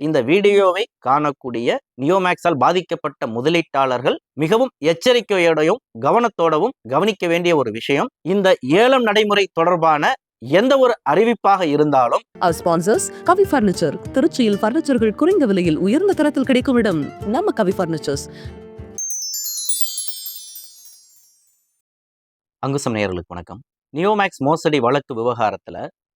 இந்த வீடியோவை காணக்கூடிய நியோமேக்ஸால் பாதிக்கப்பட்ட முதலீட்டாளர்கள் மிகவும் எச்சரிக்கையோடையும் கவனத்தோடவும் கவனிக்க வேண்டிய ஒரு விஷயம். இந்த ஏலம் நடைமுறை தொடர்பான எந்த ஒரு அறிவிப்பாக இருந்தாலும் sponsors கவி ஃபர்னிச்சர் திருச்சியில் பர்னிச்சர்கள் குறைந்த விலையில் உயர்ந்த தரத்தில் கிடைக்கும் இடம் நம்ம கவி ஃபர்னிச்சர்ஸ் அங்குசம் நேயர்களுக்கு வணக்கம். நியோமேக்ஸ் மோசடி வழக்கு விவகாரத்துல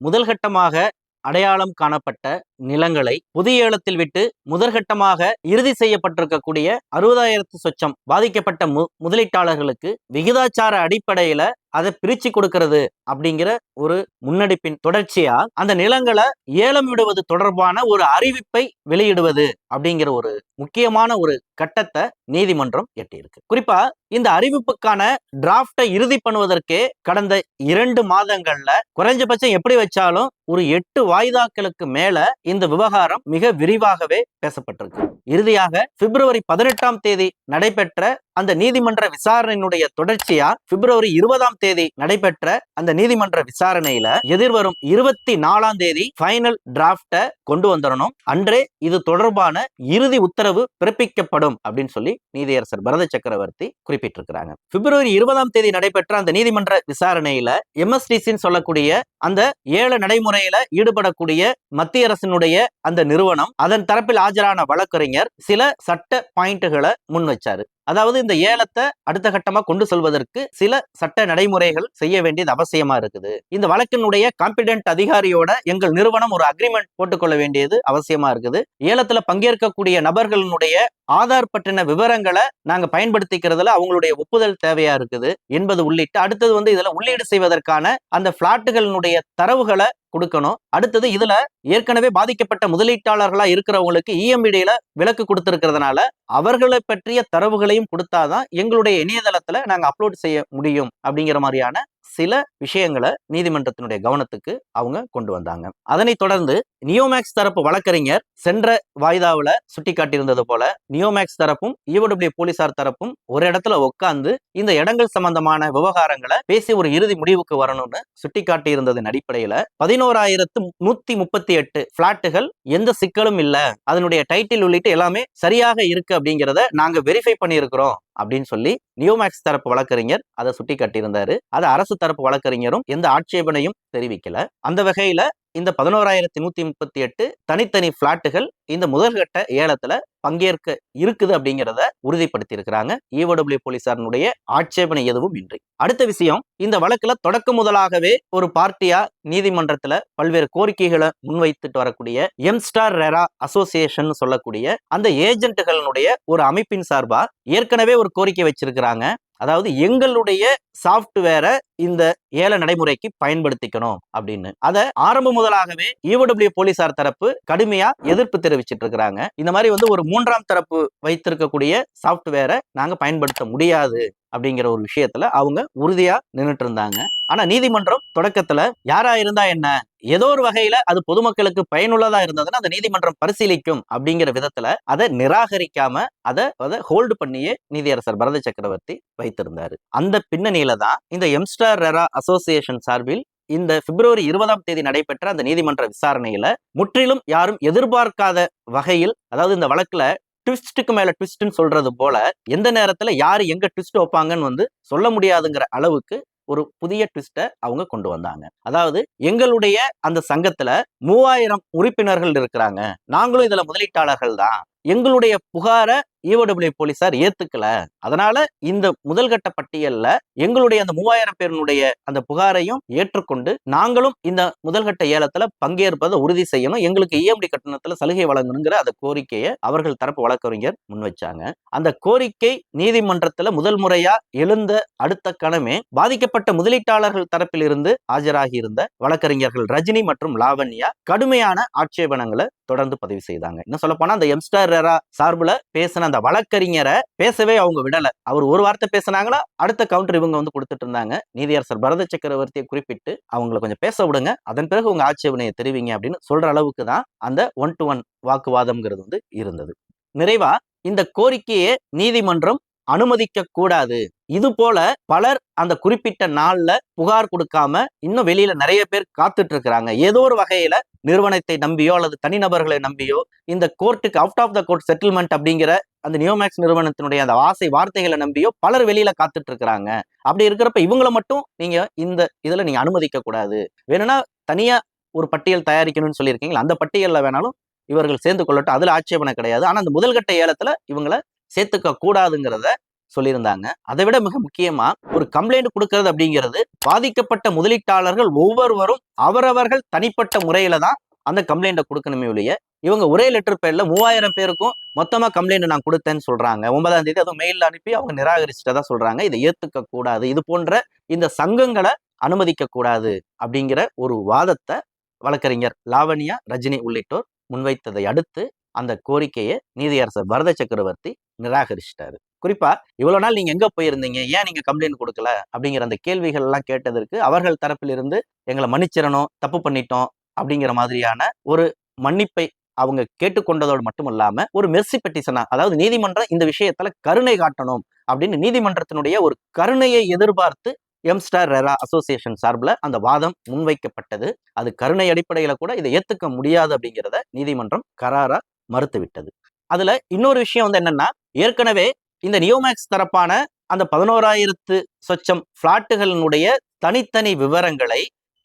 முதல்கட்டமாக அடையாளம் காணப்பட்ட நிலங்களை புதிய ஏலத்தில் விட்டு முதற்கட்டமாக இறுதி செய்யப்பட்டிருக்கக்கூடிய அறுபதாயிரத்து சொச்சம் பாதிக்கப்பட்ட மு முதலீட்டாளர்களுக்கு விகிதாச்சார அடிப்படையில அதை பிரிச்சு கொடுக்கறது அப்படிங்கிற ஒரு முன்னெடுப்பின் தொடர்ச்சியா அந்த நிலங்களை ஏலம் விடுவது தொடர்பான ஒரு அறிவிப்பை வெளியிடுவது அப்படிங்கிற ஒரு முக்கியமான ஒரு கட்டத்தை நீதிமன்றம் எட்டியிருக்கு. குறிப்பா இந்த அறிவிப்புக்கான டிராப்டை இறுதி பண்ணுவதற்கே கடந்த இரண்டு மாதங்கள்ல குறைஞ்சபட்சம் எப்படி வச்சாலும் ஒரு எட்டு வாய்தாக்களுக்கு மேல இந்த விவகாரம் மிக விரிவாகவே பேசப்பட்டிருக்கு. இறுதியாக பிப்ரவரி பதினெட்டாம் தேதி நடைபெற்ற அந்த நீதிமன்ற விசாரணையினுடைய தொடர்ச்சியா பிப்ரவரி இருபதாம் தேதி நடைபெற்ற அந்த நீதிமன்ற விசாரணையில எதிர்வரும் இருபத்தி நாலாம் தேதி ஃபைனல் டிராப்ட கொண்டு வந்துடணும் அன்றே இது தொடர்பான இறுதி உத்தரவு பிறப்பிக்கப்படும் அப்படின்னு சொல்லி நீதியரசர் பரத சக்கரவர்த்தி குறிப்பிட்டிருக்கிறாங்க. பிப்ரவரி இருபதாம் தேதி நடைபெற்ற அந்த நீதிமன்ற விசாரணையில எம்எஸ்டிசின்னு சொல்லக்கூடிய அந்த ஏழு நடைமுறையில ஈடுபடக்கூடிய மத்திய அரசினுடைய அந்த நிறுவனம் அதன் தரப்பில் ஆஜரான வழக்கறிஞர் சில சட்ட பாயிண்ட்டுகளை முன் வச்சாரு. அதாவது இந்த ஏலத்தை அடுத்த கட்டமா கொண்டு செல்வதற்கு சில சட்ட நடைமுறைகள் செய்ய வேண்டியது அவசியமா இருக்குது. இந்த வழக்கினுடைய காம்பிடென்ட் அதிகாரியோட எங்கள் நிறுவனம் ஒரு அக்ரிமெண்ட் போட்டுக்கொள்ள வேண்டியது அவசியமா இருக்குது. ஏலத்துல பங்கேற்கக்கூடிய நபர்களினுடைய ஆதார் பற்றின விவரங்களை நாங்க பயன்படுத்திக்கிறதுல அவங்களுடைய ஒப்புதல் தேவையா இருக்குது என்பது உள்ளிட்டு அடுத்தது வந்து இதுல உள்ளீடு செய்வதற்கான அந்த பிளாட்டுகளினுடைய தரவுகளை கொடுக்கணும். அடுத்தது இதுல ஏற்கனவே பாதிக்கப்பட்ட முதலீட்டாளர்களா இருக்கிறவங்களுக்கு இஎம்இடியில விலக்கு கொடுத்திருக்கிறதுனால அவர்களை பற்றிய தரவுகளையும் கொடுத்தாதான் எங்களுடைய இணையதளத்துல நாங்க அப்லோட் செய்ய முடியும் அப்படிங்கிற மாதிரியான சில விஷயங்களை நீதிமன்றத்தினுடைய கவனத்துக்கு அவங்க கொண்டு வந்தாங்க. அதனைத் தொடர்ந்து நியோமேக்ஸ் தரப்பு வழக்கறிஞர் சென்ற வாய்தாவில் சுட்டிக்காட்டியிருந்தது போல நியோமேக்ஸ் தரப்பும் ஈவடபிள்யூ போலீசார் தரப்பும் ஒரு இடத்துல உட்கார்ந்து இந்த இடங்கள் சம்பந்தமான விவகாரங்களை பேசி ஒரு இறுதி முடிவுக்கு வரணும்னு சுட்டிக்காட்டியிருந்ததன் அடிப்படையில பதினோராயிரத்து நூத்தி முப்பத்தி எட்டு பிளாட்டுகள் எந்த சிக்கலும் இல்ல. அதனுடைய டைட்டில் உள்ளிட்டு எல்லாமே சரியாக இருக்கு அப்படிங்கிறத நாங்க வெரிஃபை பண்ணியிருக்கிறோம். அப்படின்னு சொல்லி நியோமேக்ஸ் தரப்பு வழக்கறிஞர் அதை சுட்டி காட்டியிருந்தாரு. அது அரசு தரப்பு வழக்கறிஞரும் எந்த ஆட்சேபனையும் தெரிவிக்கல. அந்த வகையில இந்த பதினோராயிரத்தி நூத்தி முப்பத்தி எட்டு தனித்தனி பிளாட்டுகள் இந்த முதல்கட்ட ஏலத்துல பங்கேற்க இருக்குது அப்படிங்கிறத உறுதிப்படுத்தியிருக்கிறாங்க. ஈஓடபிள்யூ போலீசாரனுடைய போலீசாரினுடைய ஆட்சேபனை எதுவும் இன்றி. அடுத்த விஷயம் இந்த வழக்குல தொடக்க முதலாகவே ஒரு பார்ட்டியா நீதிமன்றத்துல பல்வேறு கோரிக்கைகளை முன்வைத்துட்டு வரக்கூடிய எம்ஸ்டார் ரெரா அசோசியேஷன் சொல்லக்கூடிய அந்த ஏஜென்ட்டுகளினுடைய ஒரு அமைப்பின் சார்பா ஏற்கனவே ஒரு கோரிக்கை வச்சிருக்கிறாங்க. அதாவது எங்களுடைய சாஃப்ட்வேரை இந்த ஏல நடைமுறைக்கு பயன்படுத்திக்கணும் அப்படின்னு. அதை ஆரம்ப முதலாகவே ஈவடபிள்யூ போலீசார் தரப்பு கடுமையா எதிர்ப்பு தெரிவிச்சிட்டு இருக்கிறாங்க. இந்த மாதிரி வந்து ஒரு மூன்றாம் தரப்பு வைத்திருக்கக்கூடிய சாஃப்ட்வேரை நாங்க பயன்படுத்த முடியாது. அப்படிங்கிற ஒரு விஷயத்துல அவங்க உறுதியா நின்றுட்டு இருந்தாங்க ஆனா நீதிமன்றம் தொடக்கத்துல யாரா இருந்தா என்ன? ஏதோ ஒரு வகையில அது பொதுமக்களுக்கு பயனுள்ளதா இருந்ததுன்னா அந்த நீதிமன்றம் பரிசீலிக்கும் அப்படிங்கிற விதத்துல அதை நிராகரிக்காம அதை அதை ஹோல்டு பண்ணியே நீதியரசர் பரத சக்கரவர்த்தி வைத்திருந்தாரு. அந்த பின்னணியில தான் இந்த எம்ஸ்டார் ரெரா அசோசியேஷன் சார்பில் இந்த பிப்ரவரி இருபதாம் தேதி நடைபெற்ற அந்த நீதிமன்ற விசாரணையில முற்றிலும் யாரும் எதிர்பார்க்காத வகையில் அதாவது இந்த வழக்குல ட்விஸ்ட்டுக்கு மேல ட்விஸ்ட்னு சொல்றது போல எந்த நேரத்துல யாரு எங்க ட்விஸ்ட் வைப்பாங்கன்னு வந்து சொல்ல முடியாதுங்கிற அளவுக்கு ஒரு புதிய ட்விஸ்ட்டை அவங்க கொண்டு வந்தாங்க. அதாவது எங்களுடைய அந்த சங்கத்துல மூவாயிரம் உறுப்பினர்கள் இருக்கிறாங்க. நாங்களும் இதுல முதலீட்டாளர்கள் தான். எங்களுடைய புகாரை ஈவடபிள்யூ போலீசார் ஏத்துக்கல. அதனால இந்த முதல்கட்ட பட்டியல்ல எங்களுடைய அந்த மூவாயிரம் பேருனுடைய அந்த புகாரையும் ஏற்றுக்கொண்டு நாங்களும் இந்த முதல்கட்ட ஏலத்துல பங்கேற்பதை உறுதி செய்யணும். எங்களுக்கு இஎம்டி கட்டணத்துல சலுகை வழங்கணுங்கிற அந்த கோரிக்கையை அவர்கள் தரப்பு வழக்கறிஞர் முன் வச்சாங்க. அந்த கோரிக்கை நீதிமன்றத்துல முதல் முறையா எழுந்த அடுத்த கணமே பாதிக்கப்பட்ட முதலீட்டாளர்கள் தரப்பில் இருந்து ஆஜராகி இருந்த வழக்கறிஞர்கள் ரஜினி மற்றும் லாவண்யா கடுமையான ஆட்சேபனங்களை தொடர்ந்து பதிவு செய்தாங்க. இன்னும் சொல்ல போனா அந்த எம்ஸ்டார் சார்புல பேசின அந்த வழக்கறிஞரை பேசவே அவங்க விடல. அவர் ஒரு வார்த்தை பேசினாங்களா அடுத்த கவுண்டர் இவங்க வந்து கொடுத்துட்டு இருந்தாங்க. நீதியரசர் பரத சக்கரவர்த்தியை குறிப்பிட்டு அவங்களை கொஞ்சம் பேச விடுங்க. அதன் பிறகு உங்க ஆட்சேபனையை தெரிவிங்க அப்படின்னு சொல்ற அளவுக்கு தான் அந்த ஒன் டு ஒன் வாக்குவாதம்ங்கிறது வந்து இருந்தது. நிறைவா இந்த கோரிக்கையை நீதிமன்றம் அனுமதிக்க கூடாது. இது போல பலர் அந்த குறிப்பிட்ட நாள்ல புகார் கொடுக்காம இன்னும் வெளியில நிறைய பேர் காத்துட்டு இருக்கிறாங்க ஏதோ ஒரு வகையில நிறுவனத்தை நம்பியோ அல்லது தனிநபர்களை நம்பியோ இந்த கோர்ட்டுக்கு out of the court settlement அப்படிங்கிற அந்த நியோமேக்ஸ் நிறுவனத்தினுடைய அந்த ஆசை வார்த்தைகளை நம்பியோ பலர் வெளியில காத்துட்டு இருக்கிறாங்க அப்படி இருக்கிறப்ப இவங்களை மட்டும் நீங்க இந்த இதுல நீங்க அனுமதிக்க கூடாது. வேணும்னா தனியா ஒரு பட்டியல் தயாரிக்கணும்னு சொல்லியிருக்கீங்களா? அந்த பட்டியலில் வேணாலும் இவர்கள் சேர்ந்து கொள்ளட்டும். அதுல ஆட்சேபனை கிடையாது. ஆனா அந்த முதல்கட்ட ஏலத்துல இவங்களை சேர்த்துக்க கூடாதுங்கிறத சொல்லியிருந்தாங்க. அதை விட மிக முக்கியமா ஒரு கம்ப்ளைண்ட் கொடுக்கறது அப்படிங்கிறது பாதிக்கப்பட்ட முதலீட்டாளர்கள் ஒவ்வொருவரும் அவரவர்கள் தனிப்பட்ட முறையில தான் அந்த கம்ப்ளைண்ட்டை கொடுக்கணுமே ஒழிய இவங்க ஒரே லெட்டர் பேர்ல மூவாயிரம் பேருக்கும் மொத்தமா கம்ப்ளைண்ட் நான் கொடுத்தேன்னு சொல்றாங்க. ஒன்பதாம் தேதி அதுவும் மெயில் அனுப்பி அவங்க நிராகரிச்சுட்டதா சொல்றாங்க. இதை ஏத்துக்க கூடாது. இது போன்ற இந்த சங்கங்களை அனுமதிக்க கூடாது அப்படிங்கிற ஒரு வாதத்தை வழக்கறிஞர் லாவண்யா ரஜினி உள்ளிட்டோர் முன்வைத்ததை அடுத்து அந்த கோரிக்கையை நீதியரசர் பரத சக்கரவர்த்தி நிராகரிச்சிட்டாரு. குறிப்பா இவ்வளவு நாள் நீங்க எங்க போயிருந்தீங்க? ஏன் நீங்க கம்ப்ளைண்ட் கொடுக்கல? அப்படிங்கிற அந்த கேள்விகள் எல்லாம் கேட்டதற்கு அவர்கள் தரப்பிலிருந்து எங்களை மன்னிச்சிடணும் தப்பு பண்ணிட்டோம் அப்படிங்கிற மாதிரியான ஒரு மன்னிப்பை அவங்க கேட்டுக்கொண்டதோடு மட்டும் இல்லாம ஒரு மெர்சி பெட்டிஷனா அதாவது நீதிமன்றம் இந்த விஷயத்துல கருணை காட்டணும் அப்படின்னு நீதிமன்றத்தினுடைய ஒரு கருணையை எதிர்பார்த்து எம்ஸ்டார் ரெரா அசோசியேஷன் சார்பில் அந்த வாதம் முன்வைக்கப்பட்டது. அது கருணை அடிப்படையில் கூட இதை ஏற்றுக்க முடியாது அப்படிங்கிறத நீதிமன்றம் கராரா மறுத்துவிட்டது. அதுல இன்னொரு விஷயம் வந்து என்னன்னா ஏற்கனவே இந்த நியோமேக்ஸ் தரப்பான அந்த பதினோராயிரத்து சொச்சம் பிளாட்டுகளினுடைய தனித்தனி விவரங்களை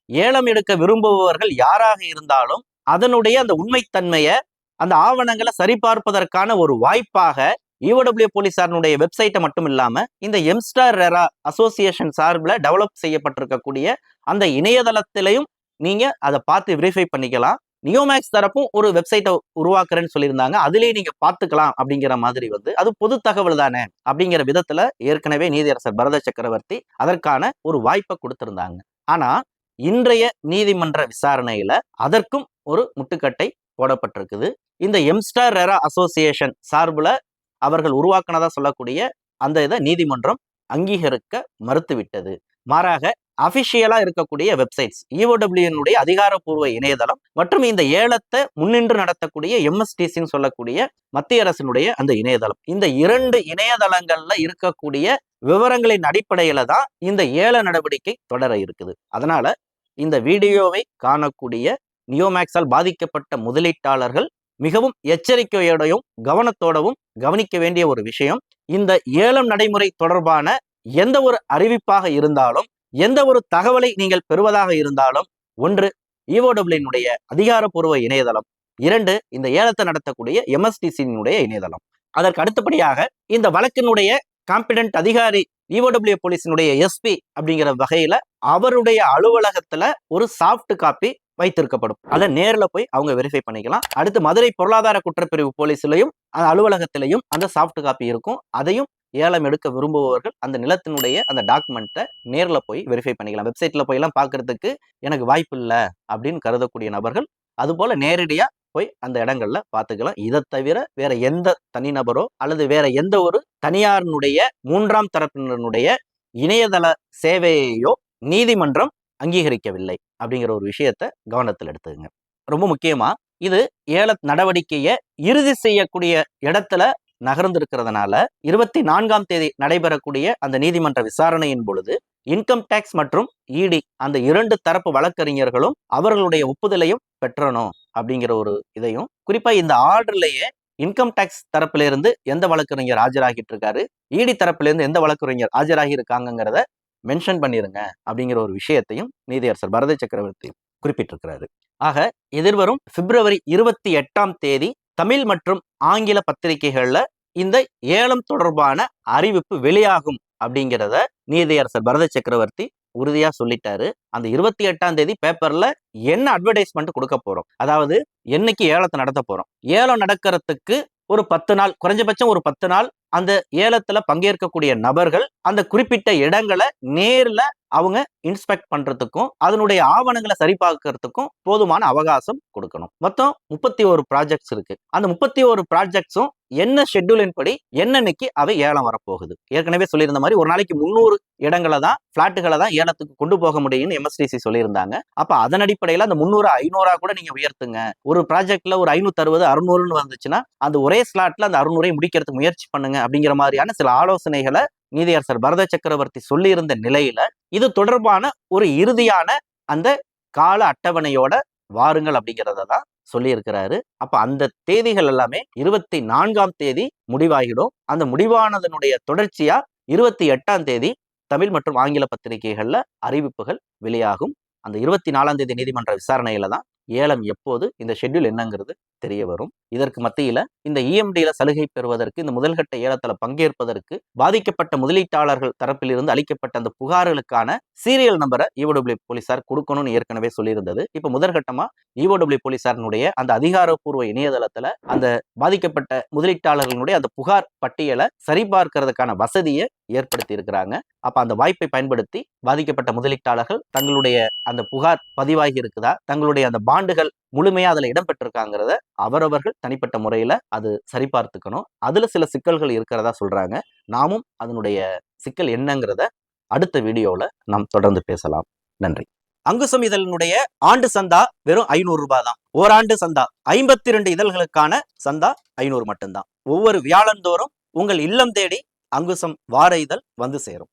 ஏலம் எடுக்க விரும்புபவர்கள் யாராக இருந்தாலும் அதனுடைய அந்த உண்மைத்தன்மையை அந்த ஆவணங்களை சரிபார்ப்பதற்கான ஒரு வாய்ப்பாக ஈஓடபிள்யூ போலீசாரினுடைய வெப்சைட்டை மட்டும் இல்லாம இந்த எம்ஸ்டார் ரெரா அசோசியேஷன் சார்பில் டெவலப் செய்யப்பட்டிருக்கக்கூடிய அந்த இணையதளத்திலையும் நீங்க அதை பார்த்து வெரிஃபை பண்ணிக்கலாம். நியோமேக்ஸ் தரப்பும் ஒரு வெப்சைட்டை உருவாக்குறேன்னு சொல்லியிருந்தாங்க. அதுலேயே நீங்க பார்த்துக்கலாம் அப்படிங்கிற மாதிரி வந்து அது பொது தகவல் தானே அப்படிங்கிற விதத்துல ஏற்கனவே நீதியரசர் பரத சக்கரவர்த்தி அதற்கான ஒரு வாய்ப்பை கொடுத்துருந்தாங்க. ஆனா இன்றைய நீதிமன்ற விசாரணையில அதற்கும் ஒரு முட்டுக்கட்டை போடப்பட்டிருக்குது. இந்த எம்ஸ்டார் ரெரா அசோசியேஷன் சார்புல அவர்கள் உருவாக்குனதா சொல்லக்கூடிய அந்த இதை நீதிமன்றம் அங்கீகரிக்க மறுத்துவிட்டது. மாறாக அபிஷியலா இருக்கக்கூடிய வெப்சைட்ஸ் இஓடபிள்யூனுடைய அதிகாரப்பூர்வ இணையதளம் மற்றும் இந்த ஏலத்தை முன்னின்று நடத்தக்கூடிய எம்எஸ்டிசின்னு சொல்லக்கூடிய மத்திய அரசினுடைய அந்த இணையதளம். இந்த இரண்டு இணையதளங்கள்ல இருக்கக்கூடிய விவரங்களின் அடிப்படையில தான் இந்த ஏல நடவடிக்கை தொடர இருக்குது. அதனால இந்த வீடியோவை காணக்கூடிய நியோமேக்ஸால் பாதிக்கப்பட்ட முதலீட்டாளர்கள் மிகவும் எச்சரிக்கையோடையும் கவனத்தோடவும் கவனிக்க வேண்டிய ஒரு விஷயம் இந்த ஏலம் நடைமுறை தொடர்பான எந்த ஒரு அறிவிப்பாக இருந்தாலும் எந்த ஒரு தகவலை நீங்கள் பெறுவதாக இருந்தாலும் ஒன்று இஓடபிள்யூனுடைய அதிகாரப்பூர்வ இணையதளம். இரண்டு இந்த ஏலத்தை நடத்தக்கூடிய எம்எஸ்டிசியினுடைய இணையதளம். அதற்கு அடுத்தபடியாக இந்த வழக்கினுடைய காம்பிடன்ட் அதிகாரி இஓடபிள்யூ போலீஸினுடைய எஸ்பி அப்படிங்கிற வகையில அவருடைய அலுவலகத்துல ஒரு சாஃப்ட் காப்பி வைத்திருக்கப்படும். அதை நேரில் போய் அவங்க வெரிஃபை பண்ணிக்கலாம். அடுத்து மதுரை பொருளாதார குற்றப்பிரிவு போலீஸ்லையும் அந்த அலுவலகத்திலையும் அந்த சாஃப்ட் காப்பி இருக்கும். அதையும் ஏலம் எடுக்க விரும்புபவர்கள் அந்த நிலத்தினுடைய அந்த டாக்குமெண்ட்டை நேரில் போய் வெரிஃபை பண்ணிக்கலாம். வெப்சைட்டில் போய் எல்லாம் பார்க்கறதுக்கு எனக்கு வாய்ப்பு இல்லை அப்படின்னு கருதக்கூடிய நபர்கள் அதுபோல் நேரடியாக போய் அந்த இடங்கள்ல பார்த்துக்கலாம். இதை தவிர வேற எந்த தனிநபரோ அல்லது வேற எந்த ஒரு தனியாரினுடைய மூன்றாம் தரப்பினருடைய இணையதள சேவையையோ நீதிமன்றம் அங்கீகரிக்கவில்லை அப்படிங்கிற ஒரு விஷயத்த கவனத்தில் எடுத்துக்கங்க. ரொம்ப முக்கியமா இது ஏல நடவடிக்கையை இறுதி செய்யக்கூடிய இடத்துல நகர்ந்திருக்கிறதுனால இருபத்தி நான்காம் தேதி நடைபெறக்கூடிய அந்த நீதிமன்ற விசாரணையின் பொழுது இன்கம் டேக்ஸ் மற்றும் இடி அந்த இரண்டு தரப்பு வழக்கறிஞர்களும் அவர்களுடைய ஒப்புதலையும் பெற்றணும் அப்படிங்கிற ஒரு இதையும் குறிப்பா இந்த ஆர்டர்லயே இன்கம் டேக்ஸ் தரப்புல இருந்து எந்த வழக்கறிஞர் ஆஜராகிட்டு இருக்காரு இடி தரப்புல இருந்து எந்த வழக்கறிஞர் ஆஜராகி இருக்காங்கிறத மென்ஷன் பண்ணிருங்க அப்படிங்கிற ஒரு விஷயத்தையும் நீதியரசர் பரத சக்கரவர்த்தி குறிப்பிட்டிருக்கிறாரு. ஆக எதிர்வரும் பிப்ரவரி இருபத்தி எட்டாம் தேதி தமிழ் மற்றும் ஆங்கில பத்திரிகைகள்ல இந்த ஏலம் தொடர்பான அறிவிப்பு வெளியாகும் அப்படிங்கிறத நீதியரசர் பரத சக்கரவர்த்தி உறுதியா சொல்லிட்டாரு. அந்த இருபத்தி எட்டாம் தேதி பேப்பர்ல என்ன அட்வர்டைஸ்மெண்ட் கொடுக்க போறோம்? அதாவது என்னைக்கு ஏலத்தை நடத்த போறோம்? ஏலம் நடக்கிறதுக்கு ஒரு பத்து நாள் குறைஞ்சபட்சம் ஒரு பத்து நாள் அந்த ஏலத்துல பங்கேற்கக்கூடிய நபர்கள் அந்த குறிப்பிட்ட இடங்களை நேர்ல அவங்க இன்ஸ்பெக்ட் பண்றதுக்கும் அதனுடைய ஆவணங்களை சரிபார்க்கறதுக்கும் போதுமான அவகாசம் கொடுக்கணும். மொத்தம் முப்பத்தி ஒரு ப்ராஜெக்ட்ஸ் இருக்கு. அந்த முப்பத்தி ஒரு ப்ராஜெக்ட்ஸும் என்ன ஷெட்யூலின் படி என்னன்னைக்கு அவை ஏலம் வரப்போகுது. ஏற்கனவே சொல்லியிருந்த மாதிரி ஒரு நாளைக்கு முந்நூறு இடங்களை தான் பிளாட்டுகளை தான் ஏலத்துக்கு கொண்டு போக முடியும்னு எம்எஸ்டிசி சொல்லியிருந்தாங்க. அப்ப அதன் அடிப்படையில் அந்த முந்நூறு ஐநூறா கூட நீங்க உயர்த்துங்க. ஒரு ப்ராஜெக்ட்ல ஒரு ஐநூத்தி அறுபது அறுநூறுன்னு வந்துச்சுன்னா அந்த ஒரே ஸ்லாட்ல அந்த அறுநூறை முடிக்கிறதுக்கு முயற்சி பண்ணுங்க அப்படிங்கிற மாதிரியான சில ஆலோசனைகளை நீதியரசர் பரத சக்கரவர்த்தி சொல்லியிருந்த நிலையில இது தொடர்பான ஒரு இறுதியான அந்த கால அட்டவணையோட வாருங்கள் அப்படிங்கிறத தான் சொல்லியிருக்கிறாரு. அப்ப அந்த தேதிகள் எல்லாமே இருபத்தி நான்காம் தேதி முடிவாகிடும். அந்த முடிவானதனுடைய தொடர்ச்சியா இருபத்தி எட்டாம் தேதி தமிழ் மற்றும் ஆங்கில பத்திரிகைகள்ல அறிவிப்புகள் வெளியாகும். அந்த இருபத்தி நாலாம் தேதி நீதிமன்ற விசாரணையில தான் ஏலம் எப்போது இந்த ஷெட்யூல் என்னங்கிறது தெரிய வரும் இதற்கு மத்தியில் இந்த இஎம்டியில சலுகை பெறுவதற்கு இந்த முதல்கட்ட ஏலத்தில் பங்கேற்பதற்கு பாதிக்கப்பட்ட முதலீட்டாளர்கள் தரப்பிலிருந்து அளிக்கப்பட்ட அந்த புகார்களுக்கான சீரியல் நம்பரை இஓடபிள்யூ போலீசார் கொடுக்கணும்னு ஏற்கனவே சொல்லியிருந்தது. இப்போ முதற்கட்டமா இஓடபிள்யூ போலீசாரினுடைய அந்த அதிகாரப்பூர்வ இணையதளத்தில் அந்த பாதிக்கப்பட்ட முதலீட்டாளர்களுடைய அந்த புகார் பட்டியலை சரிபார்க்கிறதுக்கான வசதியை ஏற்படுத்தி இருக்கிறாங்க அப்ப அந்த வாய்ப்பை பயன்படுத்தி பாதிக்கப்பட்ட முதலீட்டாளர்கள் தங்களுடைய அந்த புகார் பதிவாகி இருக்குதா? தங்களுடைய அந்த பாண்டுகள் முழுமையா அதுல இடம்பெற்றிருக்காங்கிறத அவரவர்கள் தனிப்பட்ட முறையில அது சரிபார்த்துக்கணும். அதுல சில சிக்கல்கள் இருக்கிறதா சொல்றாங்க. நாமும் அதனுடைய சிக்கல் என்னங்கிறத அடுத்த வீடியோவில் நாம் தொடர்ந்து பேசலாம். நன்றி. அங்குசம் இதழினுடைய ஆண்டு சந்தா வெறும் ஐநூறு ரூபாய் தான். ஓராண்டு சந்தா ஐம்பத்தி ரெண்டு இதழ்களுக்கான சந்தா ஐநூறு மட்டும்தான். ஒவ்வொரு வியாழந்தோறும் உங்கள் இல்லம் தேடி அங்குசம் வார இதழ் வந்து சேரும்.